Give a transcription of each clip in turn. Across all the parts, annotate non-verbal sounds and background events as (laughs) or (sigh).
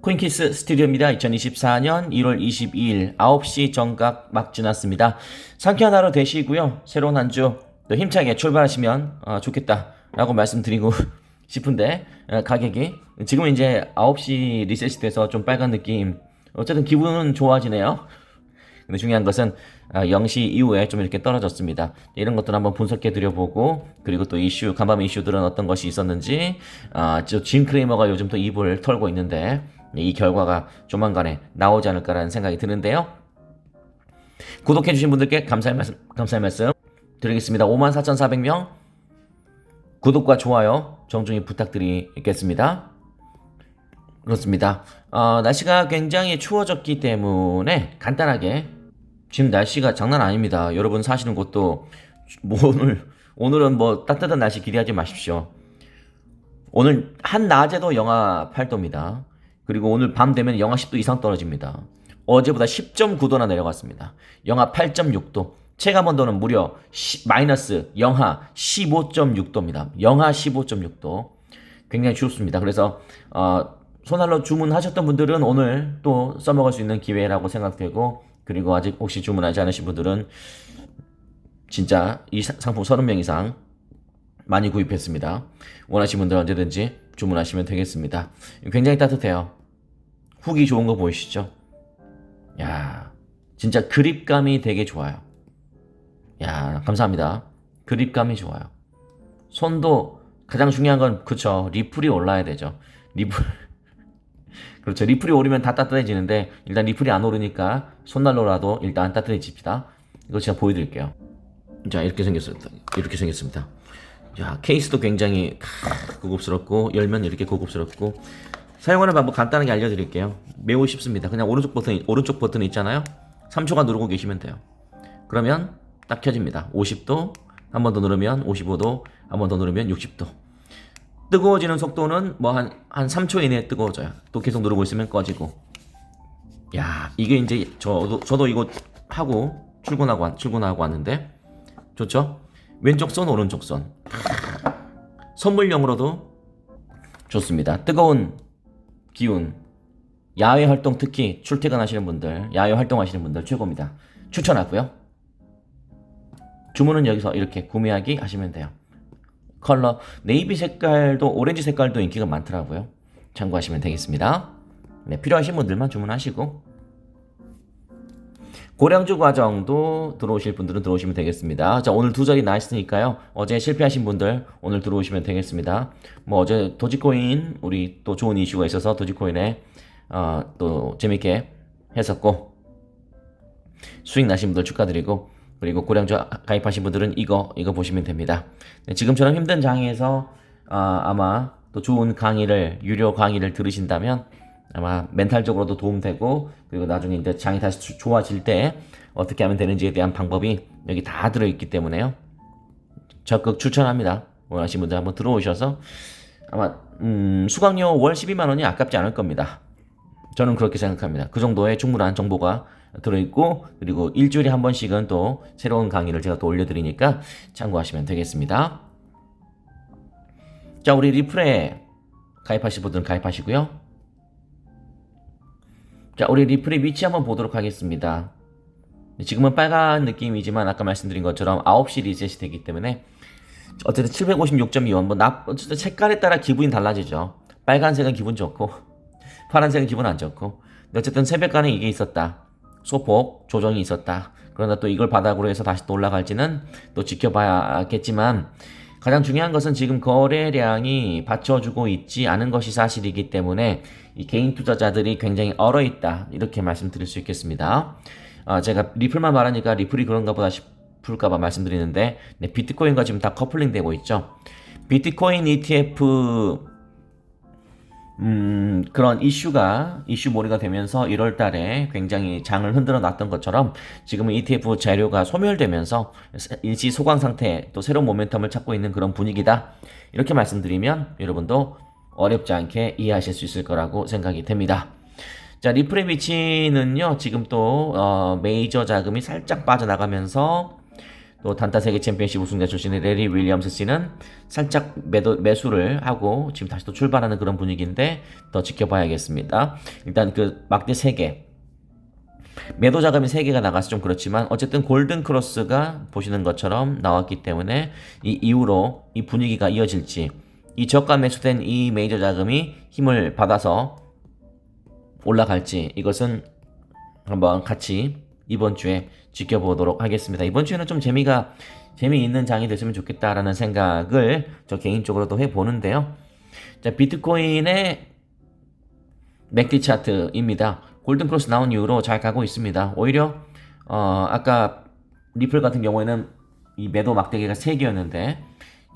코인키스 스튜디오입니다. 2024년 1월 22일 9시 정각 막 지났습니다. 상쾌한 하루 되시고요. 새로운 한 주 또 힘차게 출발하시면 아, 좋겠다라고 말씀드리고 (laughs) 싶은데 아, 가격이 지금은 이제 9시 리셋이 돼서 좀 빨간 느낌 어쨌든 기분은 좋아지네요. 근데 중요한 것은 아, 0시 이후에 좀 이렇게 떨어졌습니다. 이런 것들 한번 분석해 드려보고 그리고 또 이슈 간밤 이슈들은 어떤 것이 있었는지 아, 저짐 크레이머가 요즘 또 입을 털고 있는데 이 결과가 조만간에 나오지 않을까라는 생각이 드는데요. 구독해 주신 분들께 감사의 말씀 감사의 말씀 드리겠습니다. 54,400명 구독과 좋아요 정중히 부탁드리겠습니다. 그렇습니다. 어, 날씨가 굉장히 추워졌기 때문에 간단하게 지금 날씨가 장난 아닙니다. 여러분 사시는 곳도 뭐 오늘 오늘은 뭐 따뜻한 날씨 기대하지 마십시오. 오늘 한 낮에도 영하 8도입니다. 그리고 오늘 밤 되면 영하 10도 이상 떨어집니다. 어제보다 10.9도나 내려갔습니다. 영하 8.6도. 체감 온도는 무려 시- 마이너스 영하 15.6도입니다. 영하 15.6도. 굉장히 춥습니다. 그래서 어, 손난로 주문하셨던 분들은 오늘 또 써먹을 수 있는 기회라고 생각되고 그리고 아직 혹시 주문하지 않으신 분들은 진짜 이 사- 상품 30명 이상 많이 구입했습니다. 원하시는 분들 언제든지 주문하시면 되겠습니다. 굉장히 따뜻해요. 후기 좋은 거 보이시죠? 야, 진짜 그립감이 되게 좋아요. 야, 감사합니다. 그립감이 좋아요. 손도 가장 중요한 건 그쵸 리플이 올라야 되죠. 리플 (laughs) 그렇죠. 리플이 오르면 다 따뜻해지는데 일단 리플이 안 오르니까 손난로라도 일단 따뜻해집시다. 이거 제가 보여드릴게요. 자 이렇게 생겼습니다. 이렇게 생겼습니다. 자 케이스도 굉장히 크, 고급스럽고 열면 이렇게 고급스럽고 사용하는 방법 간단하게 알려드릴게요. 매우 쉽습니다. 그냥 오른쪽 버튼 오른쪽 버튼 있잖아요. 3초간 누르고 계시면 돼요. 그러면 딱 켜집니다. 50도 한 번 더 누르면 55도 한 번 더 누르면 60도 뜨거워지는 속도는 뭐 한 한 3초 이내에 뜨거워져요. 또 계속 누르고 있으면 꺼지고. 야, 이게 이제 저도 저도 이거 하고 출근하고 왔- 출근하고 왔는데 좋죠? 왼쪽 손 오른쪽 손. 선물용으로도 좋습니다. 뜨거운 기운 야외 활동 특히 출퇴근하시는 분들, 야외 활동하시는 분들 최고입니다. 추천하고요. 주문은 여기서 이렇게 구매하기 하시면 돼요. 컬러 네이비 색깔도 오렌지 색깔도 인기가 많더라고요. 참고하시면 되겠습니다. 네, 필요하신 분들만 주문하시고 고량주 과정도 들어오실 분들은 들어오시면 되겠습니다. 자, 오늘 두 자리 나있으니까요. 어제 실패하신 분들 오늘 들어오시면 되겠습니다. 뭐 어제 도지코인 우리 또 좋은 이슈가 있어서 도지코인에 어, 또 재밌게 했었고 수익 나신 분들 축하드리고 그리고 고량주 가입하신 분들은 이거 이거 보시면 됩니다. 네, 지금처럼 힘든 장에서 아, 아마 또 좋은 강의를 유료 강의를 들으신다면 아마 멘탈적으로도 도움되고 그리고 나중에 이제 장이 다시 주- 좋아질 때 어떻게 하면 되는지에 대한 방법이 여기 다 들어있기 때문에요. 적극 추천합니다. 원하시는 분들 한번 들어오셔서 아마 음, 수강료 월 12만 원이 아깝지 않을 겁니다. 저는 그렇게 생각합니다. 그 정도의 충분한 정보가 들어있고 그리고 일주일에 한 번씩은 또 새로운 강의를 제가 또 올려드리니까 참고하시면 되겠습니다. 자 우리 리플에 가입하실 분들은 가입하시고요. 자 우리 리플의 위치 한번 보도록 하겠습니다. 지금은 빨간 느낌이지만 아까 말씀드린 것처럼 9시 리셋이 되기 때문에 어쨌든 756.25원 뭐 나, 어쨌든 색깔에 따라 기분이 달라지죠. 빨간색은 기분 좋고 (laughs) 파란색은 기분 안 좋고 어쨌든 새벽간에 이게 있었다 소폭 조정이 있었다 그러나 또 이걸 바닥으로 해서 다시 또 올라갈지는 또 지켜봐야겠지만 가장 중요한 것은 지금 거래량이 받쳐주고 있지 않은 것이 사실이기 때문에 이 개인 투자자들이 굉장히 얼어 있다. 이렇게 말씀드릴 수 있겠습니다. 아, 제가 리플만 말하니까 리플이 그런가 보다 싶을까봐 말씀드리는데 네, 비트코인과 지금 다 커플링 되고 있죠. 비트코인 ETF 음, 그런 이슈가 이슈 몰이가 되면서 1월 달에 굉장히 장을 흔들어 놨던 것처럼 지금은 ETF 재료가 소멸되면서 일시 소강 상태 또 새로운 모멘텀을 찾고 있는 그런 분위기다. 이렇게 말씀드리면 여러분도 어렵지 않게 이해하실 수 있을 거라고 생각이 됩니다. 자, 리플의 위치는요, 지금 또, 어, 메이저 자금이 살짝 빠져나가면서 또 단타 세계 챔피언십 우승자 출신의 레리 윌리엄스 씨는 살짝 매도, 매수를 하고 지금 다시 또 출발하는 그런 분위기인데 더 지켜봐야겠습니다. 일단 그 막대 3개 매도 자금이 3개가 나가서 좀 그렇지만 어쨌든 골든 크로스가 보시는 것처럼 나왔기 때문에 이 이후로 이 분위기가 이어질지 이 저가 매수된 이 메이저 자금이 힘을 받아서 올라갈지 이것은 한번 같이 이번 주에 지켜보도록 하겠습니다. 이번 주에는 좀 재미가 재미있는 장이 됐으면 좋겠다라는 생각을 저 개인적으로도 해 보는데요. 자, 비트코인의 맥디 차트입니다. 골든 크로스 나온 이후로 잘 가고 있습니다. 오히려 어, 아까 리플 같은 경우에는 이 매도 막대기가 3개였는데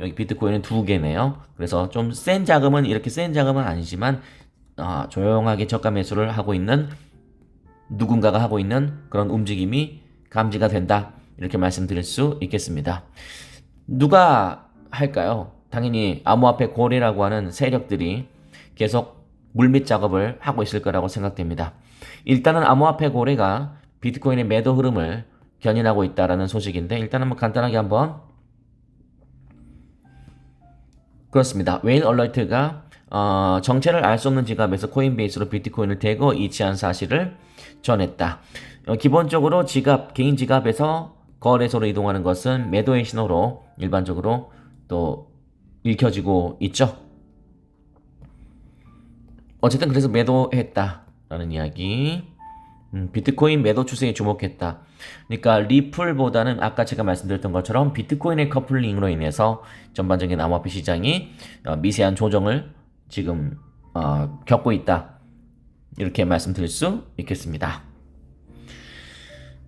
여기 비트코인은 2개네요. 그래서 좀 센 자금은 이렇게 센 자금은 아니지만 어, 조용하게 저가 매수를 하고 있는 누군가가 하고 있는 그런 움직임이 감지가 된다. 이렇게 말씀드릴 수 있겠습니다. 누가 할까요? 당연히 암호화폐 고래라고 하는 세력들이 계속 물밑 작업을 하고 있을 거라고 생각됩니다. 일단은 암호화폐 고래가 비트코인의 매도 흐름을 견인하고 있다라는 소식인데 일단 한번 간단하게 한번 그렇습니다. 웨일 얼러트가 어, 정체를 알 수 없는 지갑에서 코인베이스로 비트코인을 대거 이체한 사실을 전했다. 어, 기본적으로 지갑, 개인 지갑에서 거래소로 이동하는 것은 매도의 신호로 일반적으로 또 읽혀지고 있죠. 어쨌든 그래서 매도했다라는 이야기. 음, 비트코인 매도 추세에 주목했다. 그러니까 리플보다는 아까 제가 말씀드렸던 것처럼 비트코인의 커플링으로 인해서 전반적인 암호화폐 시장이 어, 미세한 조정을 지금 어, 겪고 있다. 이렇게 말씀드릴 수 있겠습니다.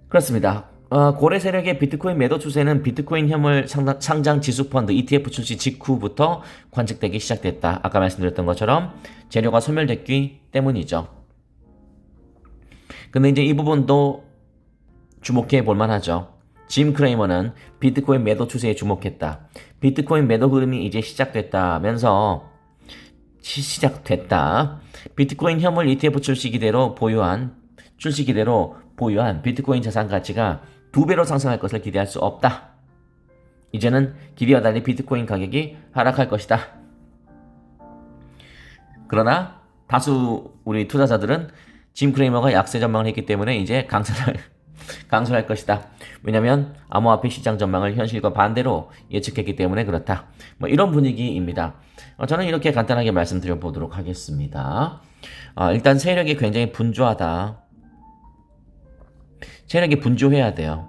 그렇습니다. 어, 고래 세력의 비트코인 매도 추세는 비트코인 혐을 상장, 지수 펀드 ETF 출시 직후부터 관측되기 시작됐다. 아까 말씀드렸던 것처럼 재료가 소멸됐기 때문이죠. 근데 이제 이 부분도 주목해 볼 만하죠. 짐 크레이머는 비트코인 매도 추세에 주목했다. 비트코인 매도 흐름이 이제 시작됐다면서 시, 시작됐다. 비트코인 혐을 ETF 출시 기대로 보유한 출시 기대로 보유한 비트코인 자산 가치가 두 배로 상승할 것을 기대할 수 없다. 이제는 기대와 달리 비트코인 가격이 하락할 것이다. 그러나 다수 우리 투자자들은 짐 크레이머가 약세 전망을 했기 때문에 이제 강세를 (laughs) 강소할 것이다. 왜냐하면 암호화폐 시장 전망을 현실과 반대로 예측했기 때문에 그렇다. 뭐 이런 분위기입니다. 어, 저는 이렇게 간단하게 말씀드려 보도록 하겠습니다. 어, 일단 세력이 굉장히 분주하다. 세력이 분주해야 돼요.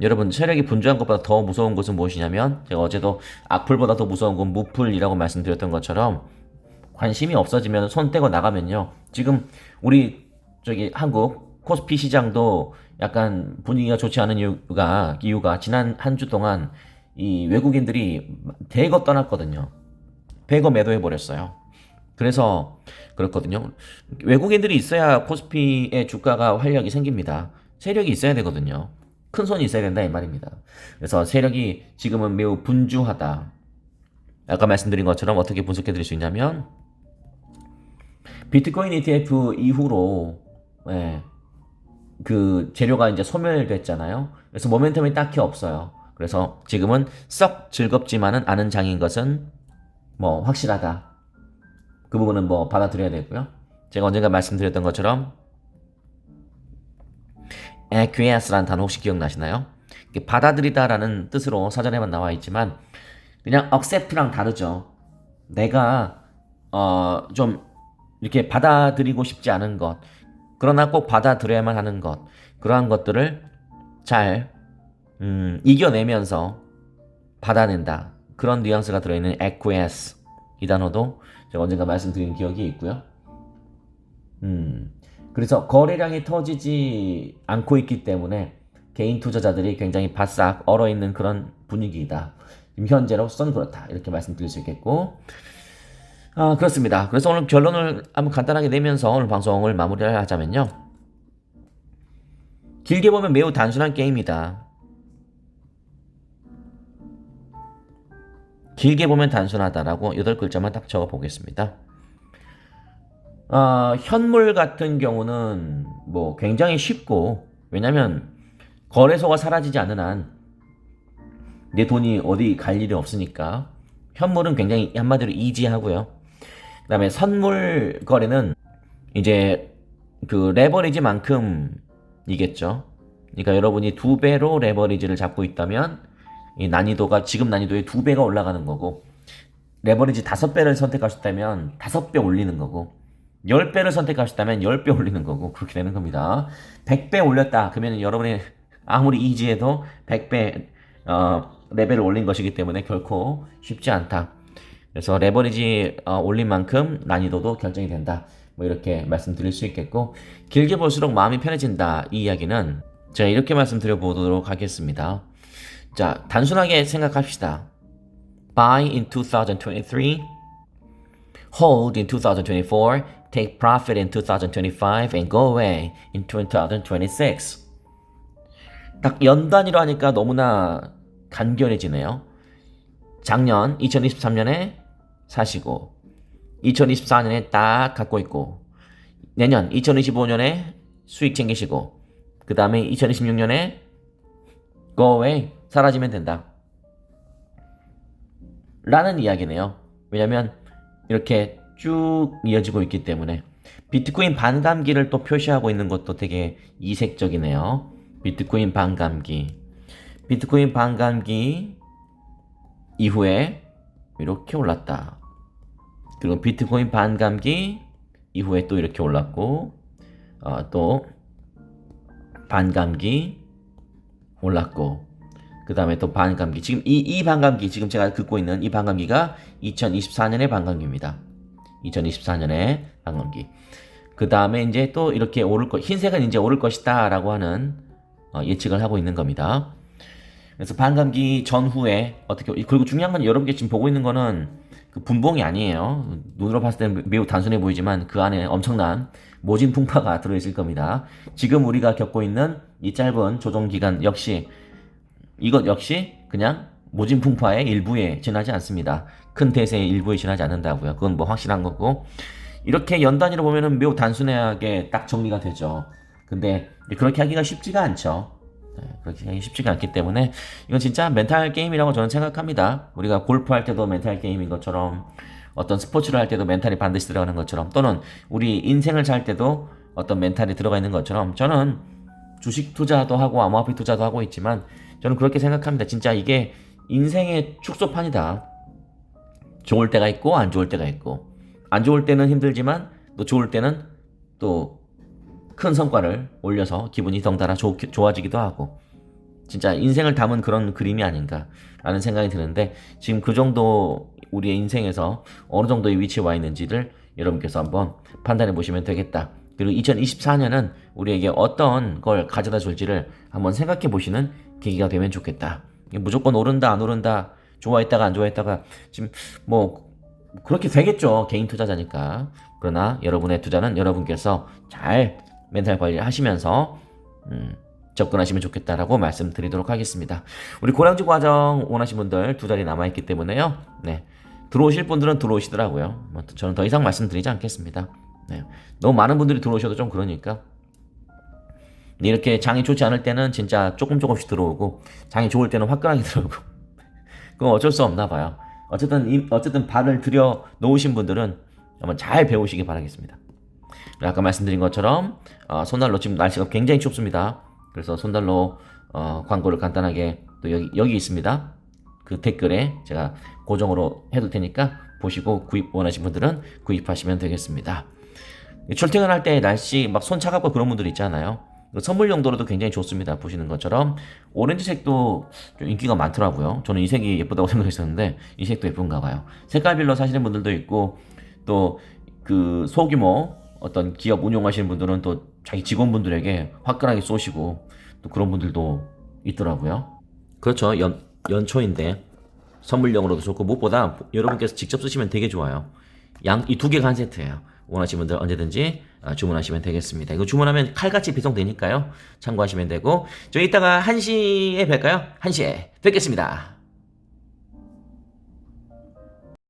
여러분 세력이 분주한 것보다 더 무서운 것은 무엇이냐면 제가 어제도 악플보다 더 무서운 건 무플이라고 말씀드렸던 것처럼 관심이 없어지면 손 떼고 나가면요. 지금 우리 저기 한국 코스피 시장도 약간 분위기가 좋지 않은 이유가 이유가 지난 한 주 동안 이 외국인들이 대거 떠났거든요. 대거 매도해 버렸어요. 그래서 그렇거든요. 외국인들이 있어야 코스피의 주가가 활력이 생깁니다. 세력이 있어야 되거든요. 큰 손이 있어야 된다 이 말입니다. 그래서 세력이 지금은 매우 분주하다. 아까 말씀드린 것처럼 어떻게 분석해 드릴 수 있냐면 비트코인 ETF 이후로 예, 그 재료가 이제 소멸됐잖아요. 그래서 모멘텀이 딱히 없어요. 그래서 지금은 썩 즐겁지만은 않은 장인 것은 뭐 확실하다. 그 부분은 뭐 받아들여야 되고요. 제가 언젠가 말씀드렸던 것처럼 acquiesce라는 단어 혹시 기억나시나요? 받아들이다라는 뜻으로 사전에만 나와 있지만 그냥 accept랑 다르죠. 내가 어 좀 이렇게 받아들이고 싶지 않은 것, 그러나 꼭 받아들여야만 하는 것, 그러한 것들을 잘 음, 이겨내면서 받아낸다. 그런 뉘앙스가 들어있는 acquiesce 이 단어도 제가 언젠가 말씀드린 기억이 있고요. 음, 그래서 거래량이 터지지 않고 있기 때문에 개인 투자자들이 굉장히 바싹 얼어 있는 그런 분위기이다. 현재로서는 그렇다. 이렇게 말씀드릴 수 있겠고. 아, 그렇습니다. 그래서 오늘 결론을 한번 간단하게 내면서 오늘 방송을 마무리를 하자면요. 길게 보면 매우 단순한 게임이다. 길게 보면 단순하다라고 여덟 글자만 딱 적어 보겠습니다. 어, 현물 같은 경우는 뭐 굉장히 쉽고 왜냐면 거래소가 사라지지 않는 한 내 돈이 어디 갈 일이 없으니까 현물은 굉장히 한마디로 이지하고요. 그 다음에 선물 거래는 이제 그 레버리지만큼이겠죠. 그러니까 여러분이 두 배로 레버리지를 잡고 있다면 이 난이도가 지금 난이도의 두 배가 올라가는 거고 레버리지 다섯 배를 선택하셨다면 다섯 배 올리는 거고 열 배를 선택하셨다면 열배 올리는 거고 그렇게 되는 겁니다. 백배 올렸다 그러면 여러분이 아무리 이지해도 백배 어, 레벨을 올린 것이기 때문에 결코 쉽지 않다. 그래서 레버리지 어, 올린 만큼 난이도도 결정이 된다. 뭐 이렇게 말씀드릴 수 있겠고 길게 볼수록 마음이 편해진다 이 이야기는 제가 이렇게 말씀드려 보도록 하겠습니다. 자 단순하게 생각합시다. Buy in 2023, hold in 2024, take profit in 2025, and go away in 2026. 딱 연단위로 하니까 너무나 간결해지네요. 작년 2023년에 사시고 2024년에 딱 갖고 있고 내년 2025년에 수익 챙기시고 그 다음에 2026년에 go away 사라지면 된다. 라는 이야기네요. 왜냐면 이렇게 쭉 이어지고 있기 때문에 비트코인 반감기를 또 표시하고 있는 것도 되게 이색적이네요. 비트코인 반감기. 비트코인 반감기 이후에 이렇게 올랐다. 그리고 비트코인 반감기 이후에 또 이렇게 올랐고 어, 또 반감기 올랐고 그 다음에 또 반감기 지금 이, 이 반감기 지금 제가 긋고 있는 이 반감기가 2024년의 반감기입니다 2024년의 반감기 그 다음에 이제 또 이렇게 오를 것 흰색은 이제 오를 것이다 라고 하는 어, 예측을 하고 있는 겁니다 그래서 반감기 전후에 어떻게 그리고 중요한 건 여러분께 지금 보고 있는 거는 그 분봉이 아니에요. 눈으로 봤을 때는 매우 단순해 보이지만 그 안에 엄청난 모진 풍파가 들어있을 겁니다. 지금 우리가 겪고 있는 이 짧은 조정 기간 역시 이것 역시 그냥 모진 풍파의 일부에 지나지 않습니다. 큰 대세의 일부에 지나지 않는다고요. 그건 뭐 확실한 거고 이렇게 연 단위로 보면은 매우 단순하게 딱 정리가 되죠. 근데 그렇게 하기가 쉽지가 않죠. 네, 그렇게 하기 쉽지가 않기 때문에 이건 진짜 멘탈 게임이라고 저는 생각합니다. 우리가 골프 할 때도 멘탈 게임인 것처럼 어떤 스포츠를 할 때도 멘탈이 반드시 들어가는 것처럼 또는 우리 인생을 살 때도 어떤 멘탈이 들어가 있는 것처럼 저는 주식 투자도 하고 암호화폐 투자도 하고 있지만 저는 그렇게 생각합니다. 진짜 이게 인생의 축소판이다. 좋을 때가 있고 안 좋을 때가 있고 안 좋을 때는 힘들지만 또 좋을 때는 또 큰 성과를 올려서 기분이 덩달아 좋, 좋아지기도 하고 진짜 인생을 담은 그런 그림이 아닌가라는 생각이 드는데 지금 그 정도 우리의 인생에서 어느 정도의 위치에 와 있는지를 여러분께서 한번 판단해 보시면 되겠다. 그리고 2024년은 우리에게 어떤 걸 가져다 줄지를 한번 생각해 보시는 계기가 되면 좋겠다. 무조건 오른다 안 오른다 좋아했다가 안 좋아했다가 지금 뭐 그렇게 되겠죠 개인 투자자니까 그러나 여러분의 투자는 여러분께서 잘 멘탈 관리를 하시면서 음, 접근하시면 좋겠다라고 말씀드리도록 하겠습니다. 우리 고량주 과정 원하신 분들 두 자리 남아있기 때문에요. 네. 들어오실 분들은 들어오시더라고요. 뭐 저는 더 이상 말씀드리지 않겠습니다. 네. 너무 많은 분들이 들어오셔도 좀 그러니까. 이렇게 장이 좋지 않을 때는 진짜 조금 조금씩 들어오고 장이 좋을 때는 화끈하게 (laughs) 들어오고 그건 어쩔 수 없나 봐요. 어쨌든 이, 어쨌든 발을 들여 놓으신 분들은 한번 잘 배우시기 바라겠습니다. 아까 말씀드린 것처럼 어, 손난로 지금 날씨가 굉장히 춥습니다. 그래서 손난로 어, 광고를 간단하게 또 여기 여기 있습니다. 그 댓글에 제가 고정으로 해둘 테니까 보시고 구입 원하신 분들은 구입하시면 되겠습니다. 출퇴근할 때 날씨 막 손 차갑고 그런 분들 있잖아요. 선물 용도로도 굉장히 좋습니다. 보시는 것처럼 오렌지 색도 좀 인기가 많더라고요. 저는 이 색이 예쁘다고 (laughs) 생각했었는데 이 색도 예쁜가 봐요. 색깔별로 사시는 분들도 있고 또 그 소규모 어떤 기업 운용하시는 분들은 또 자기 직원분들에게 화끈하게 쏘시고 또 그런 분들도 있더라고요. 그렇죠. 연, 연초인데 선물용으로도 좋고 무엇보다 여러분께서 직접 쓰시면 되게 좋아요. 양 이 두 개가 한 세트예요. 원하시는 분들 언제든지 아, 주문하시면 되겠습니다. 이거 주문하면 칼같이 배송되니까요. 참고하시면 되고 저 이따가 1시에 뵐까요? 1시에 뵙겠습니다.